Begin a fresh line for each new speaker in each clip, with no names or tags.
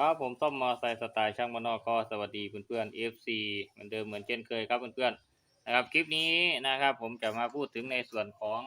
ครับผมส้มมอไซค์สไตล์ช่างมานอกก็สวัสดีเพื่อนๆ FC เหมือนเดิมเหมือนเช่นเคยครับเพื่อนๆนะครับคลิปนี้นะครับ ผมจะมาพูดถึงในส่วนของ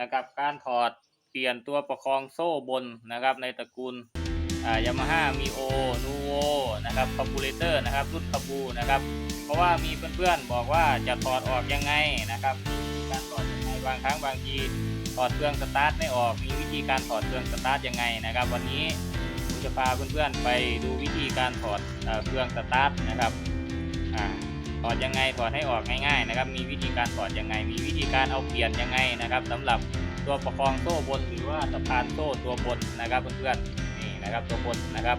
นะครับการถอดเปลี่ยนตัวประคองโซ่บนนะครับ ในตระกูลอ่ายามาฮ่ามีโอนูโวนะครับคาบูเรเตอร์นะครับรุ่นคาบูนะครับ เพราะว่ามีเพื่อนๆบอกว่าจะถอดออกยังไงนะครับมีการถอดยังไงบางครั้งบางทีถอดเครื่องสตาร์ทไม่ออกมีวิธีการถอดเครื่องสตาร์ทยังไงนะครับ วันนี้ จะพาเพื่อนๆไปดูวิธีการถอดเอเครื่องสตาร์ทนะครับอถอดยังไงถอดให้ออกง่ายๆนะครับ มีวิธีการถอดยังไง มีวิธีการเอาเปลี่ยนยังไงนะครับสำหรับตัวประคองโซ่บนหรือว่าสะพานโซ่ตัวบนนะครับเพื่อนๆนี่นะครับตัวบนนะครับ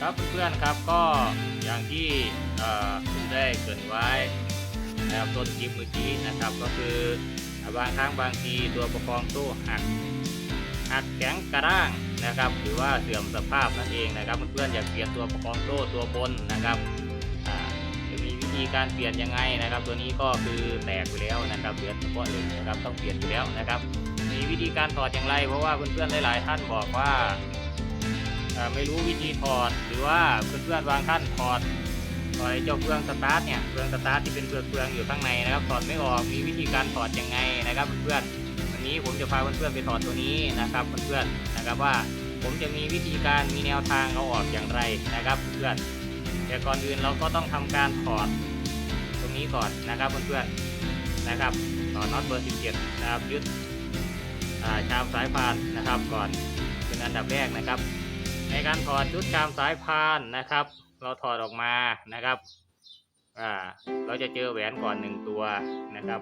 ครับเพื่อนๆครับก็อย่างที่เอ่อผมได้เกรินไว้นะครับต้นคลิปเมื่อกี้นะครับ ก็คือบางครั้งบางทีตัวประคองโซ่หักหักแข็งกระด้าง นะครับหรือว่าเสื่อมสภาพนั่นเองนะครับเพื่อนๆอยากเปลี่ยนตัวประคองโซ่ตัวบนนะครับจะมีวิธีการเปลี่ยนยังไงนะครับ ตัวนี้ก็คือแตกไปแล้วนะครับเหลือเฉพาะเหล็กนะครับต้องเปลี่ยนอยู่แล้วนะครับ มีวิธีการถอดอย่างไร เพราะว่าเพื่อนๆหลาย ๆ ท่านบอกว่าไม่รู้วิธีถอดหรือว่าเพื่อนๆบางท่านถอดถอดไอ้เจ้าเครื่องสตาร์ทเนี่ยเครื่องสตาร์ทที่เป็นเปลือกๆองอยู่ข้างในนะครับถอดไม่ออกมีวิธีการถอดยังไงนะครับเพื่อนๆ นี้ผมจะพาเพื่อนๆไปถอดตัวนี้นะครับเพื่อนๆนะครับว่าผมจะมีวิธีการมีแนวทางเอาออกอย่างไรนะครับเพื่อนๆแต่ก่อนอื่นเราก็ต้องทำการถอดตรงนี้ก่อนนะครับเพื่อนๆนะครับถอดน็อตเบอร์ 17 นะครับยึดชามสายพานนะครับก่อนเป็นอันดับแรกนะครับ ในการถอดชุดชามสายพานนะครับ เราถอดออกมานะครับเราจะเจอแหวนก่อนหนึ่งตัวนะครับ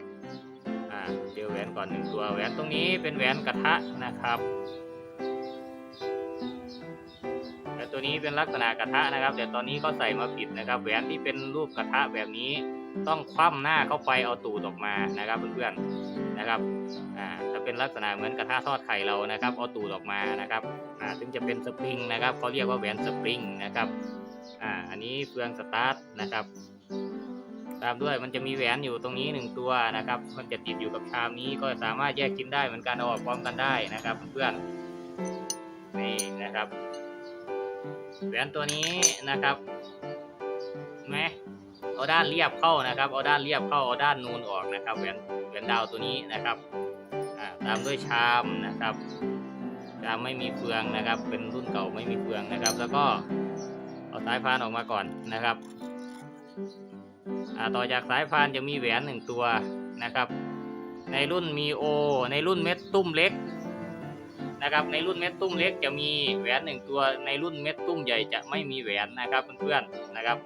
อ่าเจอแหวนก่อนหนึ่งตัวแหวนตรงนี้เป็นแหวนกระทะนะครับแต่ตัวนี้เป็นลักษณะกระทะนะครับ แต่ตอนนี้เขาใส่มาผิดนะครับ แหวนที่เป็นรูปกระทะแบบนี้ต้องคว่ำหน้าเข้าไปเอาตูดออกมานะครับเพื่อนๆนะครับอ่าถ้าเป็นลักษณะเหมือนกระทะทอดไข่เรานะครับ เอาตูดออกมานะครับอ่าถึงจะเป็นสปริงนะครับเขาเรียกว่าแหวนสปริงนะครับอ่าอันนี้เฟืองสตาร์ทนะครับ ตามด้วยมันจะมีแหวนอยู่ตรงนี้หนึ่งตัวนะครับ มันจะติดอยู่กับชามนี้ก็สามารถแยกชิ้นได้เหมือนกันเอาอกพร้อมกันได้นะครับ เพื่อนนี่นะครับแหวนตัวนี้นะครับไหมเอาด้านเรียบเข้านะครับ เอาด้านเรียบเข้าเอาด้านนูนออกนะครับแหวนแหวนดาวตัวนี้นะครับตามด้วยชามนะครับชามไม่มีเฟืองนะครับ เป็นรุ่นเก่าไม่มีเฟืองนะครับ แล้วก็เอาสายพานออกมาก่อนนะครับ ต่อจากสายพานจะมีแหวนหนึ่งตัวนะครับ ในรุ่นมีโอ ในรุ่นเม็ดตุ้มเล็กนะครับ ในรุ่นเม็ดตุ้มเล็กจะมีแหวนหนึ่งตัว ในรุ่นเม็ดตุ้มใหญ่จะไม่มีแหวนนะครับเพื่อนๆนะครับ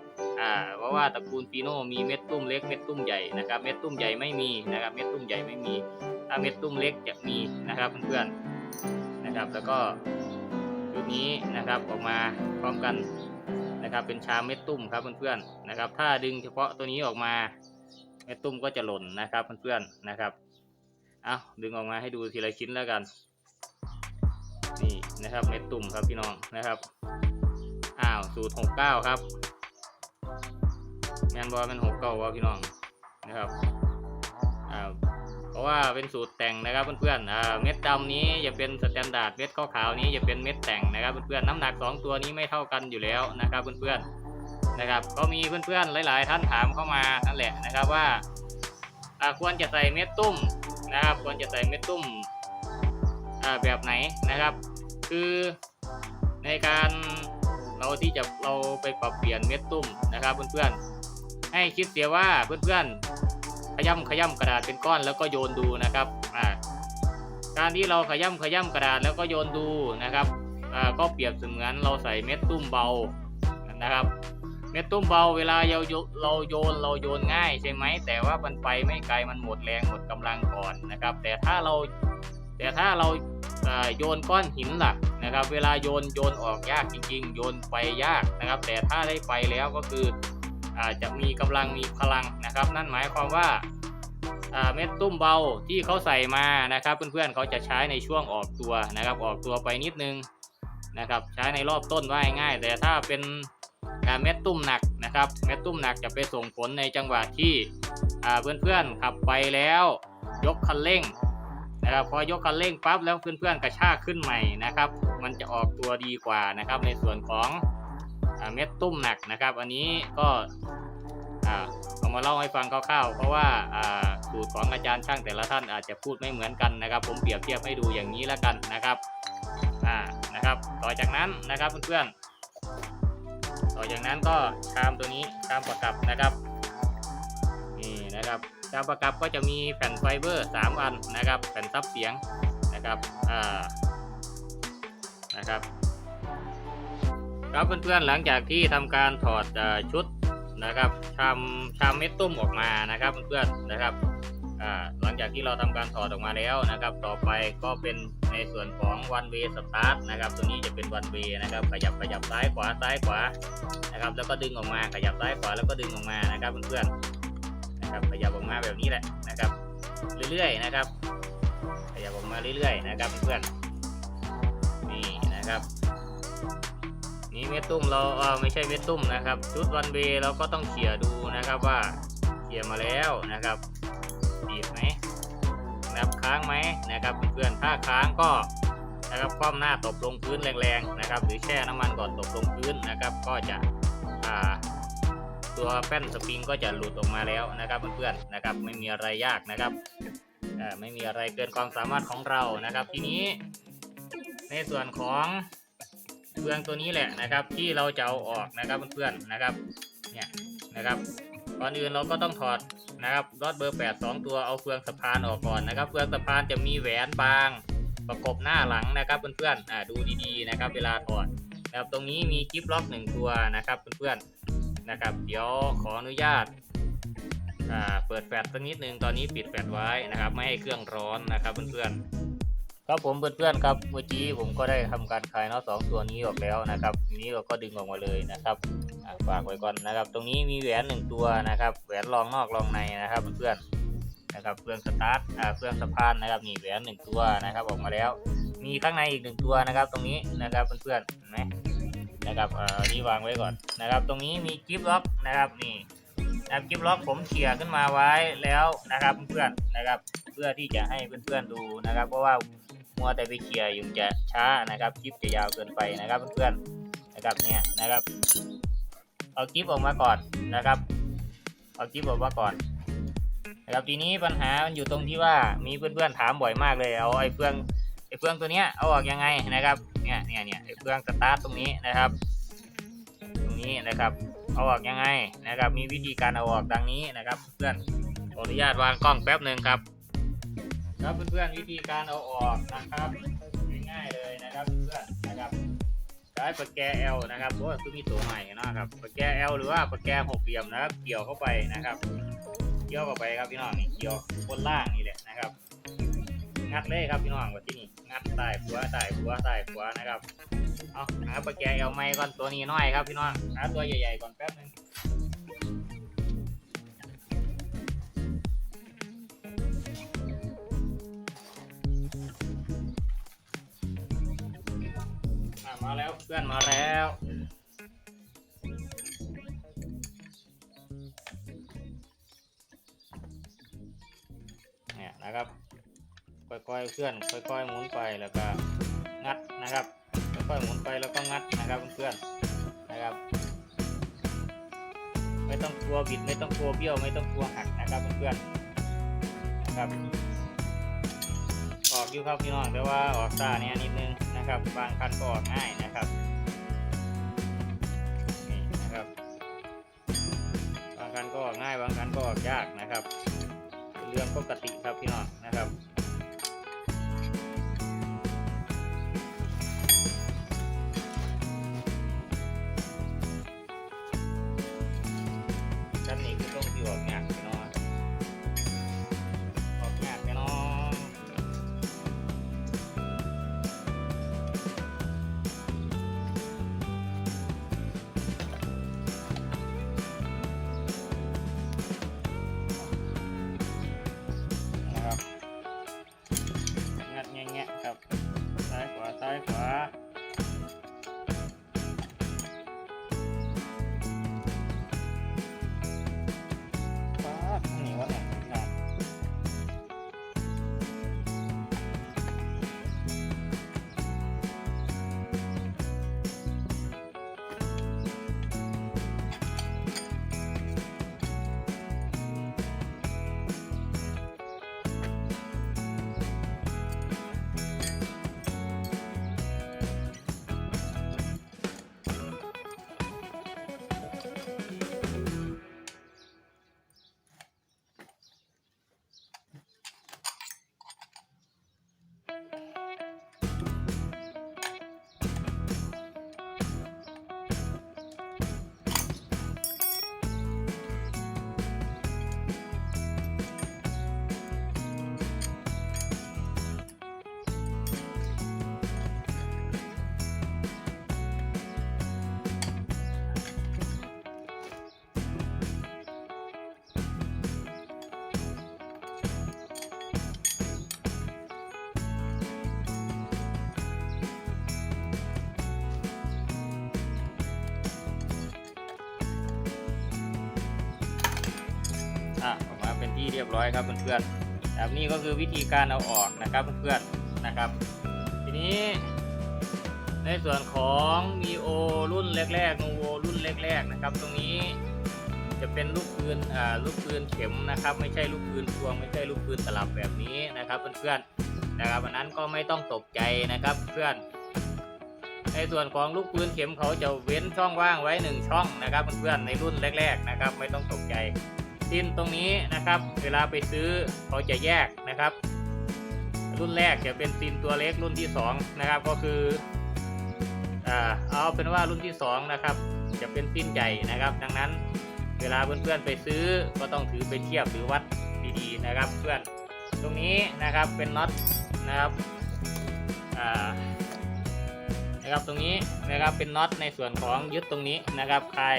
อ่าเพราะว่าตระกูลฟีโนมีเม็ดตุ้มเล็กเม็ดตุ้มใหญ่นะครับ เม็ดตุ้มใหญ่ไม่มีนะครับเม็ดตุ้มใหญ่ไม่มี ถ้าเม็ดตุ้มเล็กจะมีนะครับเพื่อนๆนะครับ แล้วก็ชุดนี้นะครับออกมาพร้อมกัน นะครับ เป็นชามเม็ดตุ่มครับเพื่อนๆนะครับ ถ้าดึงเฉพาะตัวนี้ออกมาเม็ดตุ่มก็จะหล่นนะครับเพื่อนๆนะครับเอาดึงออกมาให้ดูทีละชิ้นแล้วกัน นี่นะครับเม็ดตุ่มครับพี่น้องนะครับอ้าวสูตรหกเก้าครับแมนบอลเป็นหกเก้าวะพี่น้องนะครับ ราะว่าเป็นสูตรแต่งนะครับเพื่อนๆอ่าเม็ดดำนี้จะเป็นสแตนดาร์ดเม็ดขาวๆนี้จะเป็นเม็ดแต่งนะครับเพื่อนๆน้ำหนักสองตัวนี้ไม่เท่ากันอยู่แล้วนะครับเพื่อนๆนะครับก็มีเพื่อนๆหลาย ๆ ท่านถามเข้ามานั่นแหละนะครับว่าควรจะใส่เม็ดตุ้มนะครับควรจะใส่เม็ดตุ้มแบบไหนนะครับ คือในการเราที่จะเราไปปรับเปลี่ยนเม็ดตุ้มนะครับเพื่อนๆให้คิดเสียว่าเพื่อนๆ ย่ำขย่ำกระดาษเป็นก้อนแล้วก็โยนดูนะครับอ่าการที่เราขย่ำขย่ำกระดาษแล้วก็โยนดูนะครับอ่าก็เปรียบเสมือนเราใส่เม็ดตุ้มเบานะครับ เม็ดตุ้มเบาเวลาเราโยเราโยนเราโยนง่ายใช่ไหมแต่ว่ามันไปไม่ไกลมันหมดแรงหมดกำลังก่อนนะครับ แต่ถ้าเราแต่ถ้าเราโยนก้อนหินล่ะนะครับ เวลาโยนโยนออกยากจริง ๆ โยนไปยากนะครับ แต่ถ้าได้ไปแล้วก็คือ จจะมีกำลังมีพลังนะครับ นั่นหมายความว่าเม็ดตุ้มเบาที่เขาใส่มานะครับ เพื่อนๆเขาจะใช้ในช่วงออกตัวนะครับ ออกตัวไปนิดนึงนะครับใช้ในรอบต้นว่าง่าย แต่ถ้าเป็นเม็ดตุ้มหนักนะครับ เม็ดตุ้มหนักจะไปส่งผลในจังหวะที่เพื่อนๆขับไปแล้วยกคันเร่งนะครับพอยกคันเร่งปั๊บแล้วเพื่อนๆกระชากขึ้นใหม่นะครับ มันจะออกตัวดีกว่านะครับในส่วนของ เม็ดตุ้มหนักนะครับ อันนี้ก็เอามาเล่าให้ฟังคร่าวๆ เพราะว่าอ่าสูตรของอาจารย์ช่างแต่ละท่านอาจจะพูดไม่เหมือนกันนะครับ ผมเปรียบเทียบให้ดูอย่างนี้แล้วกันนะครับอ่านะครับ ต่อจากนั้นนะครับเพื่อนๆต่อจากนั้นก็ชามตัวนี้ชามประกับนะครับนี่นะครับชามประกับก็จะมีแผ่นไฟเบอร์3อันนะครับ แผ่นซับเสียงนะครับอ่านะครับ ครับเพื่อนๆหลังจากที่ทำการถอดอชุดนะครับชามชามเม็ดตุ้มออกมานะครับเพื่อนๆนะครับหลังจากที่เราทำการถอดออกมาแล้วนะครับ ต่อไปก็เป็นในส่วนของ one way start นะครับตัวนี้จะเป็น one way นะครับ ขยับขยับซ้ายขวาซ้ายขวานะครับ แล้วก็ดึงออกมาขยับซ้ายขวาแล้วก็ดึงออกมานะครับเพื่อนๆนะครับขยับออกมาแบบนี้แหละนะครับ เรื่อยๆนะครับ ขยับออกมาเรื่อยๆนะครับเพื่อนๆนี่นะครับ เม็ดตุ้มเราเออไม่ใช่เม็ดตุ้มนะครับ ชุดวันเวเราก็ต้องเขี่ยดูนะครับว่าเขี่ยมาแล้วนะครับบีบไหมนะครับค้างไหมนะครับเพื่อนถ้าค้างก็นะครับคว่ำหน้าตบลงพื้นแรงๆนะครับ หรือแช่น้ำมันก่อนตบลงพื้นนะครับ ก็จะอ่าตัวแป้นสปริงก็จะหลุดออกมาแล้วนะครับเพื่อนๆนะครับไม่มีอะไรยากนะครับไม่มีอะไรเกินความสามารถของเรานะครับ ทีนี้ในส่วนของ เฟืองตัวนี้แหละนะครับ ที่เราจะเอาออกนะครับเพื่อนๆนะครับเนี่ยนะครับก่อนอื่นเราก็ต้องถอดนะครับรอดเบอร์ 8 2 ตัวเอาเฟืองสะพานออกก่อนนะครับ เฟืองสะพานจะมีแหวนบางประกบหน้าหลังนะครับเพื่อนๆอ่าดูดีๆนะครับ เวลาถอดนะครับตรงนี้มีกิฟล็อกหนึ่งตัวนะครับเพื่อนๆนะครับ เดี๋ยวขออนุญาตอ่าเปิดแฟลชสักนิดนึงตอนนี้ปิดแฟลชไว้นะครับ ไม่ให้เครื่องร้อนนะครับเพื่อนๆ ครับผมเพื่อนๆครับเมื่อกี้ผมก็ได้ทำการคลายเน็อตสองตัวนี้ออกแล้วนะครับทีนี้เราก็ดึงออกมาเลยนะครับฝากไว้ก่อนนะครับ ตรงนี้มีแหวนหนึ่งตัวนะครับแหวนรองนอกรองในนะครับเพื่อนๆนะครับเครื่องสตาร์ทอ่าเครื่องสะพานนะครับนี่แหวนหนึ่งตัวนะครับออกมาแล้ว มีข้างในอีกหนึ่งตัวนะครับ ตรงนี้นะครับเพื่อนๆเห็นไหมนะครับอ่านี่วางไว้ก่อนนะครับ ตรงนี้มีกิฟต์ล็อกนะครับนี่นะครับกิฟต์ล็อกผมเขี่ยขึ้นมาไว้แล้วนะครับเพื่อนๆนะครับ เพื่อที่จะให้เพื่อนๆดูนะครับ เพราะว่า มัวแต่ไปเขี่ยอยู่จะช้านะครับคลิปจะยาวเกินไปนะครับเพื่อนๆนะครับเนี่ยนะครับเอากิฟออกมาก่อนนะครับเอากิฟออกมาก่อนนะครับทีนี้ปัญหามันอยู่ตรงที่ว่ามีเพื่อนๆถามบ่อยมากเลยเอาไอ้เฟืองไอ้เฟืองตัวเนี้ยเอาออกยังไงนะครับเนี่ยเนี่ยเนี่ยไอ้เฟืองสตาร์ทตรงนี้นะครับ ตรงนี้นะครับเอาออกยังไงนะครับ มีวิธีการเอาออกดังนี้นะครับ เพื่อนขออนุญาตวางกล้องแป๊บหนึ่งครับ ครับเพื่อนๆวิธีการเอาออกนะครับง่ายๆเลยนะครับเพื่อนนะครับใช้ปากแก L นะครับเพราะว่าคือมีตัวใหม่นะครับปากแก L หรือว่าปากแกหกเหลี่ยมนะครับเกี่ยวเข้าไปนะครับเกี่ยวเข้าไปครับพี่น้องนี่เกี่ยวบนล่างนี่แหละนะครับงัดเลยครับพี่น้องว่าที่นี่งัดใต้หัวใต้หัวใต้หัวนะครับเอาหาปากแก L ไม่ก่อนตัวนี้น้อยครับพี่น้องหาตัวใหญ่ๆก่อนแป๊บนึง พื่อนมาแล้ว เนี่ยนะครับ ค่อยๆเคลื่อนค่อยๆหมุนไปแล้วก็งัดนะครับ ค่อยๆหมุนไปแล้วก็งัดนะครับเพื่อนๆนะครับ ไม่ต้องกลัวบิดไม่ต้องกลัวเบี้ยวไม่ต้องกลัวหักนะครับเพื่อนๆนะครับ ออกอยู่ครับพี่น้องแต่ว่าออกซ่าเนี่ยนิดนึงนะครับ บางคันก็ออกง่ายนะครับนี่นะครับ บางคันก็ออกง่าย บางคันก็ออกยากนะครับ เรื่องปกติครับพี่น้องนะครับ รียบร้อยครับเพื่อนๆครับนี่ก็คือวิธีการเอาออกนะครับเพื่อนๆนะครับ ทีนี้ ในส่วนของมีโอรุ่นแรกๆนูโวรุ่นแรกๆนะครับ ตรงนี้จะเป็นลูกปืนอ่าลูกปืนเข็มนะครับ ไม่ใช่ลูกปืนพวง ไม่ใช่ลูกปืนตลับแบบนี้นะครับเพื่อนๆนะครับอันนั้นก็ไม่ต้องตกใจนะครับเพื่อนในส่วนของลูกปืนเข็มเขาจะเว้นช่องว่างไว้หนึ่งช่องนะครับเพื่อนๆในรุ่นแรก ๆ นะครับ ไม่ต้องตกใจ สิ้นตรงนี้นะครับ เวลาไปซื้อเขาจะแยกนะครับ รุ่นแรกจะเป็นซินตัวเล็กรุ่นที่สองนะครับก็คืออ่าเอาเป็นว่ารุ่นที่สองนะครับจะเป็นซินใหญ่นะครับ ดังนั้นเวลาเพื่อนๆไปซื้อก็ต้องถือไปเทียบหรือวัดดีๆนะครับ เพื่อนตรงนี้นะครับเป็นน็อตนะครับอ่านะครับตรงนี้นะครับเป็นน็อตในส่วนของยึดตรงนี้นะครับคลาย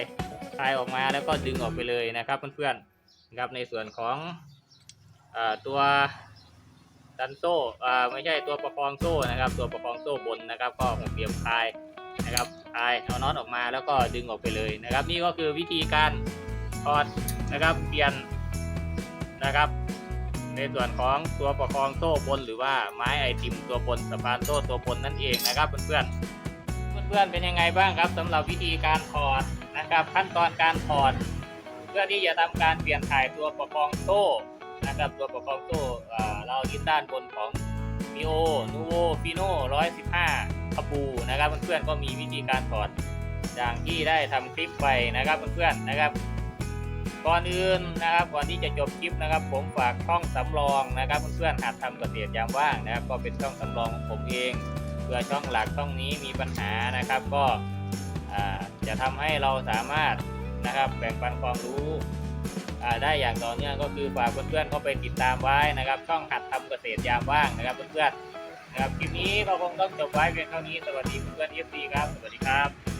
คลายออกมาแล้วก็ดึงออกไปเลยนะครับเพื่อนๆ นะครับในส่วนของอตัวดันโซ่ไม่ใช่ตัวประคองโซ่นะครับ ตัวประคองโซ่บนนะครับ ก็หกเหลี่ยมคลายนะครับคลายเอาน็อตออกมาแล้วก็ดึงออกไปเลยนะครับ นี่ก็คือวิธีการถอดนะครับเปลี่ยนนะครับ ในส่วนของตัวประคองโซ่บน หรือว่าไม้ไอติมตัวบนสะพานโซ่ตัวบนนั่นเองนะครับเพื่อนๆเพื่อนๆเป็นยังไงบ้างครับสำหรับวิธีการถอดนะครับ ขั้นตอนการถอด เพื่อที่จะทำการเปลี่ยนถ่ายตัวประคองโซ่นะครับตัวประคองโซ่เรายึดด้านบนของมิโอนูโวฟิโน่115คาปูนะครับเพื่อนๆก็มีวิธีการถอดอย่างที่ได้ทำคลิปไปนะครับเพื่อนๆนะครับ ก่อนอื่นนะครับก่อนที่จะจบคลิปนะครับ ผมฝากช่องสำรองนะครับเพื่อนๆหัดทำเกษตรยามว่างนะครับ ก็เป็นช่องสำรองของผมเองเพื่อช่องหลักช่องนี้มีปัญหานะครับ ก็จะทำให้เราสามารถ นะครับ แบ่งปันความรู้ได้อย่างต่อเนื่องก็คือฝากเพื่อนๆเข้าไปติดตามไว้นะครับ ช่องหัดทำเกษตรยามว่างนะครับเพื่อนๆนะครับคลิปนี้ก็คงต้องจบไว้เพียงเท่านี้สวัสดีเพื่อนๆเอฟซีครับ สวัสดีครับ